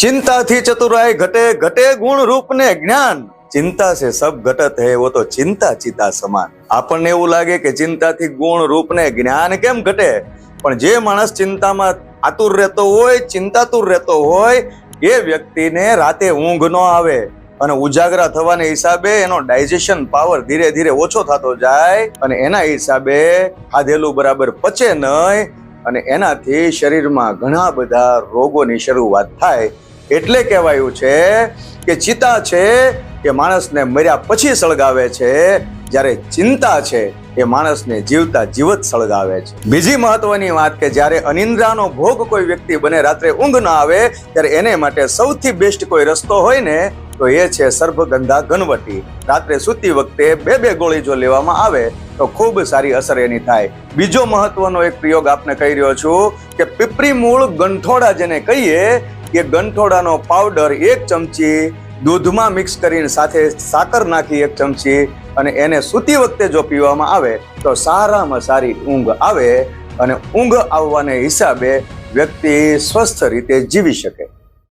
ચિંતાથી ચતુરાય ઘટે ઘટે ગુણ રૂપને જ્ઞાન. ચિંતા છે સબ ઘટત હે એવો તો ચિંતા ચિતા સમાન. આપણને એવું લાગે કે ચિંતાથી ગુણ રૂપને જ્ઞાન કેમ ઘટે? પણ જે માણસ ચિંતામાં આતુર રહેતો હોય, ચિંતાતુર રહેતો હોય, એ વ્યક્તિને રાતે ઊંઘ ન આવે અને ઉજાગરા થવાને હિસાબે એનો ડાયજેશન પાવર ધીરે ધીરે ઓછો થતો જાય અને એના હિસાબે ખાધેલું બરાબર પચે નહીં અને એનાથી શરીરમાં ઘણા બધા રોગોની શરૂઆત થાય એટલે કહેવાયું છે કે ચિતા છે કે માણસને મર્યા પછી સળગાવે છે. જ્યારે ચિંતા છે એ માણસને જીવતા જીવત સળગાવે છે. બીજી મહત્વની વાત કે જ્યારે અનિંદ્રાનો ભોગ કોઈ વ્યક્તિ બને, રાત્રે ઊંઘ ન આવે, ત્યારે એને માટે સૌથી બેસ્ટ કોઈ રસ્તો હોય ને, તો એ છે સર્ભગંધા ગણવટી રાત્રે સૂતી વખતે બે બે ગોળી જો લેવામાં આવે, તો ખૂબ સારી અસર એની થાય. બીજો મહત્વનો એક પ્રયોગ આપને કહી રહ્યો છું કે પીપરી મૂળ ગંઠોડા જેને કહીએ, એ ગંઠોડાનો પાવડર એક ચમચી દૂધમાં મિક્સ કરીને સાથે સાકર નાખી એક ચમચી અને એને સૂતી વખતે જો પીવામાં આવે તો સારામાં સારી ઊંઘ આવે અને ઊંઘ આવવાને હિસાબે વ્યક્તિ સ્વસ્થ રીતે જીવી શકે.